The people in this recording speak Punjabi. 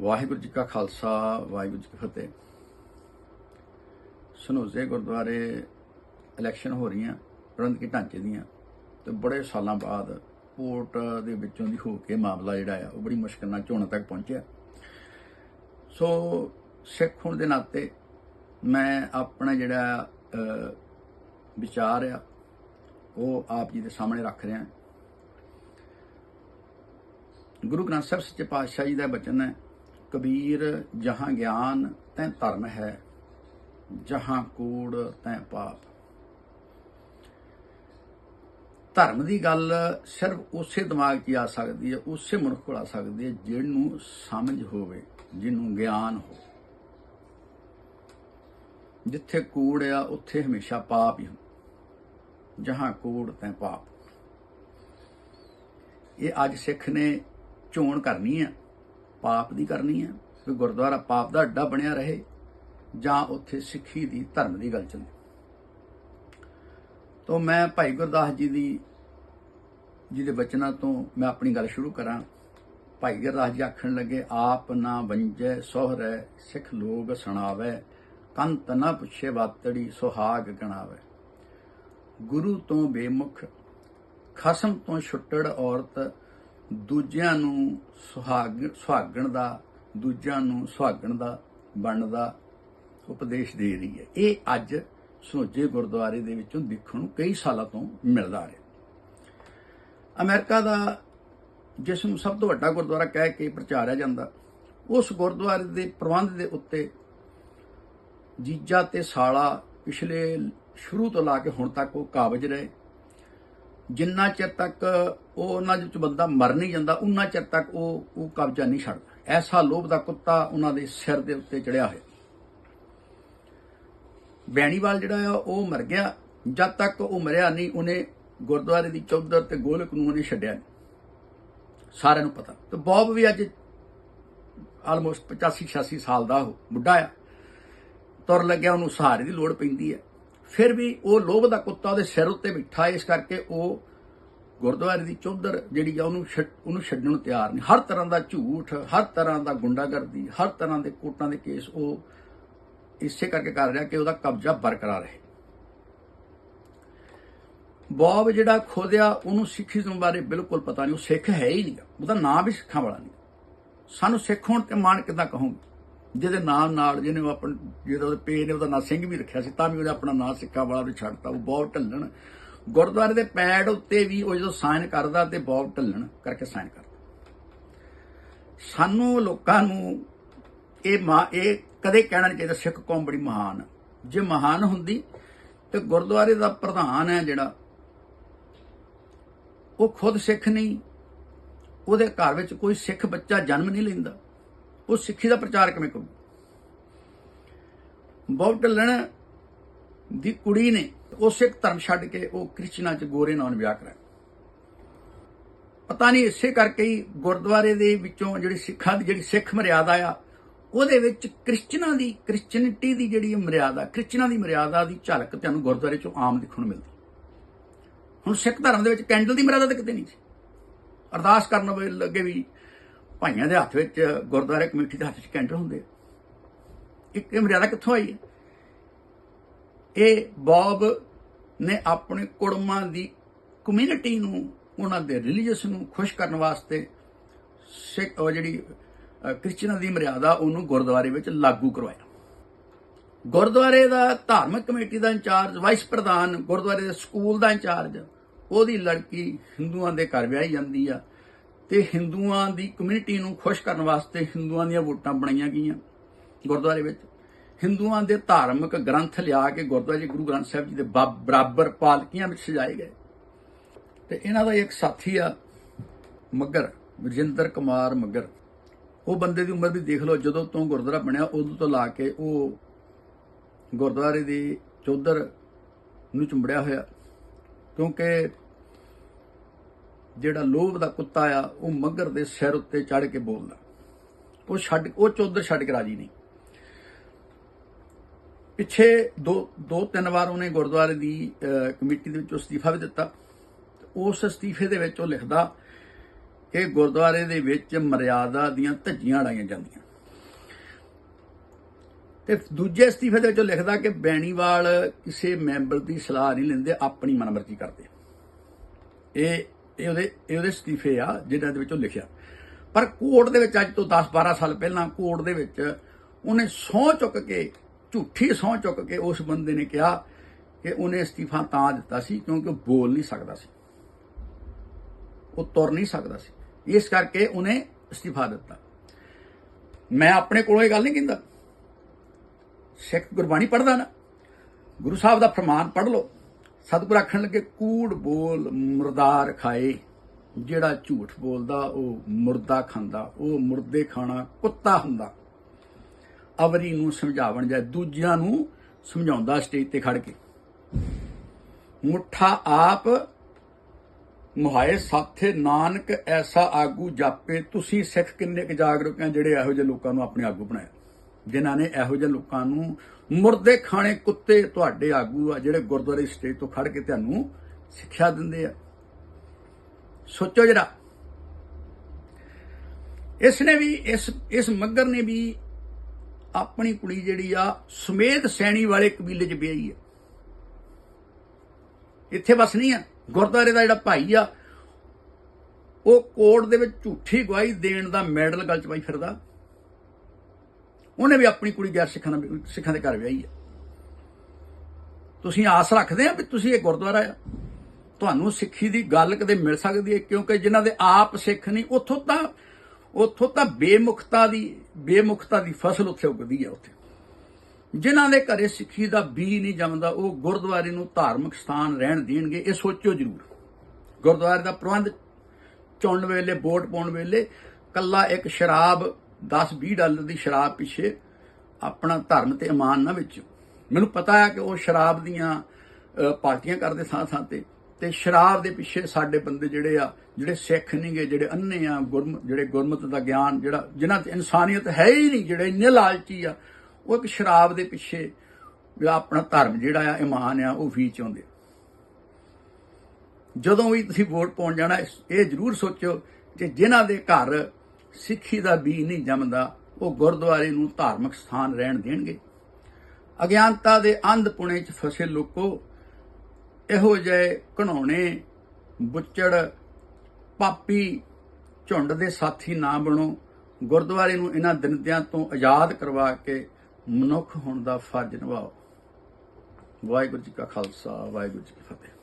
ਵਾਹਿਗੁਰੂ ਜੀ ਕਾ ਖਾਲਸਾ, ਵਾਹਿਗੁਰੂ ਜੀ ਕੀ ਫਤਿਹ। ਸਨੋਜ਼ੇ ਗੁਰਦੁਆਰੇ ਇਲੈਕਸ਼ਨ ਹੋ ਰਹੀਆਂ, ਪ੍ਰਬੰਧਕੀ ਢਾਂਚੇ ਦੀਆਂ, ਤੇ ਬੜੇ ਸਾਲਾਂ ਬਾਅਦ ਕੋਰਟ ਦੇ ਵਿੱਚੋਂ ਦੀ ਹੋ ਕੇ ਮਾਮਲਾ ਜਿਹੜਾ ਆ, ਉਹ ਬੜੀ ਮੁਸ਼ਕਲ ਨਾਲ ਚੋਣਾਂ ਤੱਕ ਪਹੁੰਚਿਆ। ਸੋ ਸਿੱਖ ਹੋਣ ਦੇ ਨਾਤੇ ਮੈਂ ਆਪਣਾ ਜਿਹੜਾ ਵਿਚਾਰ ਆ, ਉਹ ਆਪ ਜੀ ਦੇ ਸਾਹਮਣੇ ਰੱਖ ਰਿਹਾ। ਗੁਰੂ ਗ੍ਰੰਥ ਸਾਹਿਬ ਸੱਚੇ ਪਾਤਸ਼ਾਹ ਜੀ ਦਾ ਬਚਨ ਹੈ ਕਬੀਰ ਜਹਾਂ ਗਿਆਨ ਤੈ ਧਰਮ ਹੈ, ਜਹਾਂ ਕੂੜ ਤੈ ਪਾਪ। ਧਰਮ ਦੀ ਗੱਲ ਸਿਰਫ ਉਸੇ ਦਿਮਾਗ 'ਚ ਹੀ ਆ ਸਕਦੀ ਹੈ, ਉਸੇ ਮਨੁੱਖ ਕੋਲ ਆ ਸਕਦੀ ਹੈ, ਜਿਹਨੂੰ ਸਮਝ ਹੋਵੇ, ਜਿਹਨੂੰ ਗਿਆਨ ਹੋ ਜਿੱਥੇ ਕੂੜ ਆ, ਉੱਥੇ ਹਮੇਸ਼ਾ ਪਾਪ ਹੀ ਹੁੰਦਾ। ਜਹਾਂ ਕੂੜ ਤੈ ਪਾਪ। ਇਹ ਅੱਜ ਸਿੱਖ ਨੇ ਚੋਣ ਕਰਨੀ ਹੈ ਪਾਪ ਦੀ ਕਰਨੀ ਹੈ ਕਿ ਗੁਰਦੁਆਰਾ ਪਾਪ ਦਾ ਅੱਡਾ ਬਣਿਆ ਰਹੇ, ਜਾਂ ਉੱਥੇ ਸਿੱਖੀ ਦੀ, ਧਰਮ ਦੀ ਗੱਲ ਚੱਲੇ। ਤੋਂ ਮੈਂ ਭਾਈ ਗੁਰਦਾਸ ਜੀ ਦੀ, ਜਿਹਦੇ ਬਚਨਾਂ ਤੋਂ ਮੈਂ ਆਪਣੀ ਗੱਲ ਸ਼ੁਰੂ ਕਰਾਂ। ਭਾਈ ਗੁਰਦਾਸ ਜੀ ਆਖਣ ਲੱਗੇ, ਆਪ ਨਾ ਵੰਜੈ, ਸੋਹਰੈ, ਸਿੱਖ ਲੋਗ ਸੁਣਾਵੇ, ਕੰਤ ਨਾ ਪੁੱਛੇ ਵਾਤੜੀ, ਸੁਹਾਗ ਗਣਾਵੇ। ਗੁਰੂ ਤੋਂ ਬੇਮੁਖ, ਖਸਮ ਤੋਂ ਛੁੱਟੜ ਔਰਤ ਦੂਜਿਆਂ ਨੂੰ ਸੁਹਾਗ, ਸੁਹਾਗਣ ਦਾ, ਦੂਜਿਆਂ ਨੂੰ ਸੁਹਾਗਣ ਦਾ, ਬਣਦਾ ਉਪਦੇਸ਼ ਦੇ ਰਹੀ ਹੈ। ਇਹ ਅੱਜ ਸੋਜੇ ਗੁਰਦੁਆਰੇ ਦੇ ਵਿੱਚੋਂ ਦੇਖਣ ਨੂੰ ਕਈ ਸਾਲਾਂ ਤੋਂ ਮਿਲਦਾ ਰਿਹਾ। ਅਮਰੀਕਾ ਦਾ ਜਿਸ ਨੂੰ ਸਭ ਤੋਂ ਵੱਡਾ ਗੁਰਦੁਆਰਾ ਕਹਿ ਕੇ ਪ੍ਰਚਾਰਿਆ ਜਾਂਦਾ, ਉਸ ਗੁਰਦੁਆਰੇ ਦੇ ਪ੍ਰਬੰਧ ਦੇ ਉੱਤੇ ਜੀਜਾ ਤੇ ਸਾਲਾ ਪਿਛਲੇ ਸ਼ੁਰੂ ਤੋਂ ਲਾ ਕੇ ਹੁਣ ਤੱਕ ਉਹ ਕਾਬਜ ਰਹੇ। ਜਿੰਨਾ ਚਿਰ ਤੱਕ ਉਹ ਉਹਨਾਂ ਦੇ ਵਿੱਚ ਬੰਦਾ ਮਰ ਨਹੀਂ ਜਾਂਦਾ, ਉਨਾ ਚਿਰ ਤੱਕ ਉਹ ਉਹ ਕਬਜ਼ਾ ਨਹੀਂ ਛੱਡਦਾ। ਐਸਾ ਲੋਭ ਦਾ ਕੁੱਤਾ ਉਹਨਾਂ ਦੇ ਸਿਰ ਦੇ ਉੱਤੇ ਚੜਿਆ ਹੋਇਆ। ਬੈਣੀਵਾਲ ਜਿਹੜਾ ਆ, ਉਹ ਮਰ ਗਿਆ। ਜਦ ਤੱਕ ਉਹ ਮਰਿਆ ਨਹੀਂ, ਉਹਨੇ ਗੁਰਦੁਆਰੇ ਦੀ ਚੌਧਰ ਤੇ ਗੋਲਕ ਨੂੰ ਉਹਨੇ ਛੱਡਿਆ ਨਹੀਂ। ਸਾਰਿਆਂ ਨੂੰ ਪਤਾ। ਤੇ ਬੌਬ ਵੀ ਅੱਜ ਆਲਮੋਸਟ 85 86 ਸਾਲ ਦਾ ਉਹ ਬੁੱਢਾ ਆ। ਤੁਰ ਲੱਗਿਆ, ਉਹਨੂੰ ਸਹਾਰੇ ਦੀ ਲੋੜ ਪੈਂਦੀ ਹੈ ਫਿਰ ਵੀ ਉਹ ਲੋਭ ਦਾ ਕੁੱਤਾ ਉਹਦੇ ਸਿਰ ਉੱਤੇ ਬਿਠਾ, ਇਸ ਕਰਕੇ ਉਹ ਗੁਰਦੁਆਰੇ ਦੀ ਚੌਧਰ ਜਿਹੜੀ ਆ ਉਹਨੂੰ ਛੱਡ- ਉਹਨੂੰ ਛੱਡਣ ਨੂੰ ਤਿਆਰ ਨਹੀਂ। ਹਰ ਤਰ੍ਹਾਂ ਦਾ ਝੂਠ, ਹਰ ਤਰ੍ਹਾਂ ਦਾ ਗੁੰਡਾਗਰਦੀ, ਹਰ ਤਰ੍ਹਾਂ ਦੇ ਕੋਟਾਂ ਦੇ ਕੇਸ ਉਹ ਇਸੇ ਕਰਕੇ ਕਰ ਰਿਹਾ ਕਿ ਉਹਦਾ ਕਬਜ਼ਾ ਬਰਕਰਾਰ ਰਹੇ। ਬੌਬ ਜਿਹੜਾ ਖੋਦਿਆ, ਉਹਨੂੰ ਸਿੱਖੀਜ਼ਮ ਬਾਰੇ ਬਿਲਕੁਲ ਪਤਾ ਨਹੀਂ। ਉਹ ਸਿੱਖ ਹੈ ਹੀ ਨਹੀਂ। ਉਹਦਾ ਨਾਮ ਵੀ ਸਿੱਖਾਂ ਵਾਲਾ ਨਹੀਂ। ਸਾਨੂੰ ਸਿੱਖ ਹੋਣ ਤੇ ਮਾਣ ਕਿੱਦਾਂ ਕਹੋਗੇ? ਜਿਹਦੇ ਨਾਮ ਨਾਲ ਜਿਹਨੇ ਉਹ ਆਪਣ ਜਿਹਦਾ ਉਹਦੇ ਪੇ ਨੇ, ਉਹਦਾ ਨਾਂ ਸਿੰਘ ਵੀ ਰੱਖਿਆ ਸੀ, ਤਾਂ ਵੀ ਉਹਦਾ ਆਪਣਾ ਨਾਂ ਸਿੱਖਾਂ ਵਾਲਾ ਵੀ ਛੱਡਤਾ। ਉਹ ਬਹੁਤ ਢੱਲਣ ਗੁਰਦੁਆਰੇ ਦੇ ਪੈਡ ਉੱਤੇ ਵੀ ਉਹ ਜਦੋਂ ਸਾਈਨ ਕਰਦਾ ਤੇ ਬਹੁਤ ਢੱਲਣ ਕਰਕੇ ਸਾਈਨ ਕਰਦਾ ਸਾਨੂੰ ਲੋਕਾਂ ਨੂੰ ਇਹ ਮਾ, ਇਹ ਕਦੇ ਕਹਿਣਾ ਨਹੀਂ ਚਾਹੀਦਾ ਸਿੱਖ ਕੌਮ ਬੜੀ ਮਹਾਨ ਹੈ। ਜੇ ਮਹਾਨ ਹੁੰਦੀ ਤੇ ਗੁਰਦੁਆਰੇ ਦਾ ਪ੍ਰਧਾਨ ਹੈ ਜਿਹੜਾ, ਉਹ ਖੁਦ ਸਿੱਖ ਨਹੀਂ, ਉਹਦੇ ਘਰ ਵਿੱਚ ਕੋਈ ਸਿੱਖ ਬੱਚਾ ਜਨਮ ਨਹੀਂ ਲੈਂਦਾ, ਉਹ ਸਿੱਖੀ ਦਾ ਪ੍ਰਚਾਰ ਕਿਵੇਂ ਕਰੂ ਬਹੁਤ ਢੱਲਣ ਦੀ ਕੁੜੀ ਨੇ ਉਹ ਸਿੱਖ ਧਰਮ ਛੱਡ ਕੇ ਉਹ ਕ੍ਰਿਸਚਨਾਂ ਚ ਗੋਰੇ ਨਾਲ ਵਿਆਹ ਕਰਾਇਆ। ਪਤਾ ਨਹੀਂ ਇਸੇ ਕਰਕੇ ਹੀ ਗੁਰਦੁਆਰੇ ਦੇ ਵਿੱਚੋਂ ਜਿਹੜੀ ਸਿੱਖਾਂ ਦੀ ਜਿਹੜੀ ਸਿੱਖ ਮਰਿਆਦਾ ਆ, ਉਹਦੇ ਵਿੱਚ ਕ੍ਰਿਸਚਨਾਂ ਦੀ ਕ੍ਰਿਸਚਨਿਟੀ ਦੀ ਜਿਹੜੀ ਮਰਿਆਦਾ ਕ੍ਰਿਸਚਨਾਂ ਦੀ ਮਰਿਆਦਾ ਦੀ ਝਲਕ ਤੁਹਾਨੂੰ ਗੁਰਦੁਆਰੇ ਚੋਂ ਆਮ ਦੇਖਣ ਨੂੰ ਮਿਲਦੀ। ਹੁਣ ਸਿੱਖ ਧਰਮ ਦੇ ਵਿੱਚ ਕੈਂਡਲ ਦੀ ਮਰਿਆਦਾ ਤਾਂ ਕਿਤੇ ਨਹੀਂ ਸੀ। ਅਰਦਾਸ ਕਰਨ ਵੇਲੇ ਲੱਗੇ ਵੀ ਭਾਈਆਂ ਦੇ ਹੱਥ ਵਿੱਚ ਗੁਰਦੁਆਰੇ ਕਮੇਟੀ ਦੇ ਹੱਥ ਵਿੱਚ ਕੈਂਡਲ ਹੁੰਦੇ ਆ। ਇੱਕ ਇਹ ਮਰਿਆਦਾ ਕਿੱਥੋਂ ਆਈ ਹੈ? ਇਹ ਬੌਬ ਨੇ ਆਪਣੇ ਕੁੜਮਾਂ ਦੀ ਕਮਿਊਨਿਟੀ ਨੂੰ, ਉਹਨਾਂ ਦੇ ਰਿਲੀਜੀਅਸ ਨੂੰ ਖੁਸ਼ ਕਰਨ ਵਾਸਤੇ ਸਿੱਖ, ਉਹ ਜਿਹੜੀ ਕ੍ਰਿਸਚਨਾਂ ਦੀ ਮਰਿਆਦਾ, ਉਹਨੂੰ ਗੁਰਦੁਆਰੇ ਵਿੱਚ ਲਾਗੂ ਕਰਵਾਇਆ। ਗੁਰਦੁਆਰੇ ਦਾ ਧਾਰਮਿਕ ਕਮੇਟੀ ਦਾ ਇੰਚਾਰਜ ਵਾਈਸ ਪ੍ਰਧਾਨ, ਗੁਰਦੁਆਰੇ ਦੇ ਸਕੂਲ ਦਾ ਇੰਚਾਰਜ, ਉਹਦੀ ਲੜਕੀ ਹਿੰਦੂਆਂ ਦੇ ਘਰ ਵਿਆਹੀ ਜਾਂਦੀ ਆ ਤੇ ਹਿੰਦੂਆਂ ਦੀ ਕਮਿਊਨਿਟੀ ਨੂੰ ਖੁਸ਼ ਕਰਨ ਵਾਸਤੇ ਹਿੰਦੂਆਂ ਦੀਆਂ ਵੋਟਾਂ ਬਣਾਈਆਂ ਗਈਆਂ ਗੁਰਦੁਆਰੇ ਵਿੱਚ। ਹਿੰਦੂਆਂ ਦੇ ਧਾਰਮਿਕ ਗ੍ਰੰਥ ਲਿਆ ਕੇ ਗੁਰਦੁਆਰਾ 'ਚ ਗੁਰੂ ਗ੍ਰੰਥ ਸਾਹਿਬ ਜੀ ਦੇ ਬਾ- ਬਰਾਬਰ ਪਾਲਕੀਆਂ ਵਿੱਚ ਸਜਾਏ ਗਏ। ਤੇ ਇਹਨਾਂ ਦਾ ਇੱਕ ਸਾਥੀ ਆ ਮੱਗਰ ਵਿਜੇਂਦਰ ਕੁਮਾਰ ਮੱਗਰ ਉਹ ਬੰਦੇ ਦੀ ਉਮਰ ਵੀ ਦੇਖ ਲਓ, ਜਦੋਂ ਤੋਂ ਗੁਰਦੁਆਰਾ ਬਣਿਆ, ਉਦੋਂ ਤੋਂ ਲਾ ਕੇ ਉਹ ਗੁਰਦੁਆਰੇ ਦੀ ਚੌਧਰ ਨੂੰ ਚੁੰਬੜਿਆ ਹੋਇਆ। ਕਿਉਂਕਿ ਜਿਹੜਾ ਲੋਭ ਦਾ ਕੁੱਤਾ ਆ, ਉਹ ਮੱਗਰ ਦੇ ਸਿਰ ਉੱਤੇ ਚੜ ਕੇ ਬੋਲਦਾ। ਉਹ ਛੱਡ ਉਹ ਚੌਧਰ ਛੱਡ ਕੇ ਰਾਜੀ ਨਹੀਂ। ਪਿੱਛੇ ਦੋ ਦੋ, ਤਿੰਨ ਵਾਰ ਉਹਨੇ ਗੁਰਦੁਆਰੇ ਦੀ ਕਮੇਟੀ ਦੇ ਵਿੱਚੋਂ ਅਸਤੀਫਾ ਵੀ ਦਿੱਤਾ। ਉਸ ਅਸਤੀਫੇ ਦੇ ਵਿੱਚ ਉਹ ਲਿਖਦਾ ਕਿ ਗੁਰਦੁਆਰੇ ਦੇ ਵਿੱਚ ਮਰਿਆਦਾ ਦੀਆਂ ਧੱਜੀਆਂ ਉਡਾਈਆਂ ਜਾਂਦੀਆਂ। ਤੇ ਦੂਜੇ ਅਸਤੀਫੇ ਦੇ ਵਿੱਚ ਉਹ ਲਿਖਦਾ ਕਿ ਬੈਣੀਵਾਲ ਕਿਸੇ ਮੈਂਬਰ ਦੀ ਸਲਾਹ ਨਹੀਂ ਲੈਂਦੇ, ਆਪਣੀ ਮਨਮਰਜ਼ੀ ਕਰਦੇ। ਇਹ ਇਹ ਉਹਦੇ ਇਹ ਉਹਦੇ ਅਸਤੀਫੇ ਆ ਜਿਹਨਾਂ ਦੇ ਵਿੱਚ ਉਹ ਲਿਖਿਆ। ਪਰ ਕੋਰਟ ਦੇ ਵਿੱਚ ਅੱਜ ਤੋਂ 10 12 ਸਾਲ ਪਹਿਲਾਂ ਕੋਰਟ ਦੇ ਵਿੱਚ ਉਹਨੇ ਸਹੁੰ ਚੁੱਕ ਕੇ ਝੂਠੀ ਸਹੁੰ ਚੁੱਕ ਕੇ ਉਸ ਬੰਦੇ ਨੇ ਕਿਹਾ ਕਿ ਉਹਨੇ ਅਸਤੀਫਾ ਤਾਂ ਦਿੱਤਾ ਸੀ ਕਿਉਂਕਿ ਉਹ ਬੋਲ ਨਹੀਂ ਸਕਦਾ ਸੀ। ਉਹ ਤੁਰ ਨਹੀਂ ਸਕਦਾ ਸੀ। ਇਸ ਕਰਕੇ ਉਹਨੇ ਅਸਤੀਫਾ ਦਿੱਤਾ। ਮੈਂ ਆਪਣੇ ਕੋਲੋਂ ਇਹ ਗੱਲ ਨਹੀਂ ਕਹਿੰਦਾ। ਸਿੱਖ ਗੁਰਬਾਣੀ ਪੜ੍ਹਦਾ ਨਾ। ਗੁਰੂ ਸਾਹਿਬ ਦਾ ਫਰਮਾਨ ਪੜ੍ਹ ਲਓ। ਸਤਿਗੁਰ ਆਖਣ ਲੱਗੇ, ਕੂੜ ਬੋਲ ਮੁਰਦਾਰ ਖਾਏ। ਜਿਹੜਾ ਝੂਠ ਬੋਲਦਾ, ਉਹ ਮੁਰਦਾ ਖਾਂਦਾ। ਉਹ ਮੁਰਦੇ ਖਾਣਾ ਕੁੱਤਾ ਹੁੰਦਾ। ਅਵਰੀ ਨੂੰ ਸਮਝਾਵਣ ਜਾਏ, ਦੂਜਿਆਂ ਨੂੰ ਸਮਝਾਉਂਦਾ ਸਟੇਜ ਤੇ ਖੜ ਕੇ। ਮੁੱਠਾ ਆਪ ਮੁਹਾਏ, ਸਾਥੇ ਨਾਨਕ ਐਸਾ ਆਗੂ ਜਾਪੇ। ਤੁਸੀਂ ਸਿੱਖ ਕਿੰਨੇ ਕੁ ਜਾਗਰੂਕ ਆ ਜਿਹੜੇ ਇਹੋ ਜਿਹੇ ਲੋਕਾਂ ਨੂੰ ਆਪਣੇ ਆਗੂ ਬਣਾਇਆ ਜਿਨ੍ਹਾਂ ਨੇ ਇਹੋ ਜਿਹੇ ਲੋਕਾਂ ਨੂੰ ਮੁਰਦੇ ਖਾਣੇ ਕੁੱਤੇ ਤੁਹਾਡੇ ਆਗੂ ਆ, ਜਿਹੜੇ ਗੁਰਦੁਆਰੇ ਸਟੇਜ ਤੋਂ ਖੜ ਕੇ ਤੁਹਾਨੂੰ ਸਿੱਖਿਆ ਦਿੰਦੇ ਆ। ਸੋਚੋ ਜਰਾ। ਇਸ ਨੇ ਵੀ, ਇਸ ਇਸ ਮੱਗਰ ਨੇ ਵੀ ਆਪਣੀ ਕੁੜੀ ਜਿਹੜੀ ਆ ਸੁਮੇਧ ਸੈਣੀ ਵਾਲੇ ਕਬੀਲੇ 'ਚ ਵਿਆਹੀ ਆ। ਇੱਥੇ ਬਸ ਨਹੀਂ ਆ। ਗੁਰਦੁਆਰੇ ਦਾ ਜਿਹੜਾ ਭਾਈ ਆ, ਉਹ ਕੋਰਟ ਦੇ ਵਿੱਚ ਝੂਠੀ ਗਵਾਹੀ ਦੇਣ ਦਾ ਮੈਡਲ ਗਲ ਚ ਪਾਈ ਫਿਰਦਾ। ਉਹਨੇ ਵੀ ਆਪਣੀ ਕੁੜੀ ਗੈਰ ਸਿੱਖਾਂ ਦਾ ਸਿੱਖਾਂ ਦੇ ਘਰ ਵਿਆਹੀ ਆ। ਤੁਸੀਂ ਆਸ ਰੱਖਦੇ ਆ ਵੀ ਤੁਸੀਂ ਇਹ ਗੁਰਦੁਆਰਾ ਆ। ਤੁਹਾਨੂੰ ਸਿੱਖੀ ਦੀ ਗੱਲ ਕਦੇ ਮਿਲ ਸਕਦੀ ਹੈ, ਕਿਉਂਕਿ ਜਿਨ੍ਹਾਂ ਦੇ ਆਪ ਸਿੱਖ ਨਹੀਂ ਉੱਥੋਂ ਤਾਂ ਉੱਥੋਂ ਤਾਂ ਬੇਮੁਖਤਾ ਦੀ ਬੇਮੁਖਤਾ ਦੀ ਫਸਲ ਉੱਥੇ ਉੱਗਦੀ ਹੈ ਉੱਥੇ। ਜਿਨ੍ਹਾਂ ਦੇ ਘਰੇ ਸਿੱਖੀ ਦਾ ਬੀ ਨਹੀਂ ਜੰਮਦਾ, ਉਹ ਗੁਰਦੁਆਰੇ ਨੂੰ ਧਾਰਮਿਕ ਸਥਾਨ ਰਹਿਣ ਦੇਣਗੇ, ਇਹ ਸੋਚੋ ਜ਼ਰੂਰ। ਗੁਰਦੁਆਰੇ ਦਾ ਪ੍ਰਬੰਧ ਚੁਣਨ ਵੇਲੇ, ਵੋਟ ਪਾਉਣ ਵੇਲੇ ਕੱਲਾ ਇੱਕ ਸ਼ਰਾਬ 10-20 ਡਾਲਰ ਦੀ ਸ਼ਰਾਬ ਪਿੱਛੇ ਆਪਣਾ ਧਰਮ ਤੇ ਇਮਾਨ ਨਾ ਵਿੱਚ ਮੈਨੂੰ ਪਤਾ ਹੈ ਕਿ ਉਹ ਸ਼ਰਾਬ ਦੀਆਂ ਪਾਰਟੀਆਂ ਕਰਦੇ ਥਾਂ ਥਾਂ ਤੇ। ਤੇ ਸ਼ਰਾਬ ਦੇ ਪਿੱਛੇ ਸਾਡੇ ਬੰਦੇ ਜਿਹੜੇ ਆ, ਜਿਹੜੇ ਸਿੱਖ ਨਹੀਂਗੇ ਜਿਹੜੇ ਅੰਨੇ ਆ, ਗੁਰਮ, ਜਿਹੜੇ ਗੁਰਮਤ ਦਾ ਗਿਆਨ, ਜਿਹੜਾ, ਜਿਨ੍ਹਾਂ 'ਚ ਇਨਸਾਨੀਅਤ ਹੈ ਹੀ ਨਹੀਂ ਜਿਹੜੇ ਇੰਨੇ ਲਾਲਚੀ ਆ, ਉਹ ਇੱਕ ਸ਼ਰਾਬ ਦੇ ਪਿੱਛੇ ਜਿਹੜਾ ਆਪਣਾ ਧਰਮ ਜਿਹੜਾ ਆ ਇਮਾਨ ਆ, ਉਹ ਵੀ ਚਾਹੁੰਦੇ ਜਦੋਂ ਵੀ ਤੁਸੀਂ ਵੋਟ ਪਾਉਣ ਜਾਣਾ ਇਹ ਜ਼ਰੂਰ ਸੋਚੋ ਕਿ ਜਿਨ੍ਹਾਂ ਦੇ ਘਰ ਸਿੱਖੀ ਦਾ ਬੀ ਨਹੀਂ ਜੰਮਦਾ, ਉਹ ਗੁਰਦੁਆਰੇ ਨੂੰ ਧਾਰਮਿਕ ਸਥਾਨ ਰਹਿਣ ਦੇਣਗੇ। ਅਗਿਆਨਤਾ ਦੇ ਅੰਧ ਪੁਣੇ 'ਚ ਫਸੇ ਲੋਕੋ ਇਹੋ ਜਿਹੇ ਘਣਾਉਣੇ, ਬੁੱਚੜ, ਪਾਪੀ ਝੁੰਡ ਦੇ ਸਾਥੀ ਨਾ ਬਣੋ। ਗੁਰਦੁਆਰੇ ਨੂੰ ਇਹਨਾਂ ਦਿਨਦਿਆਂ ਤੋਂ ਆਜ਼ਾਦ ਕਰਵਾ ਕੇ ਮਨੁੱਖ ਹੋਣ ਦਾ ਫਰਜ਼ ਨਿਭਾਓ। ਵਾਹਿਗੁਰੂ ਜੀ ਕਾ ਖਾਲਸਾ, ਵਾਹਿਗੁਰੂ ਜੀ ਕੀ ਫਤਿਹ।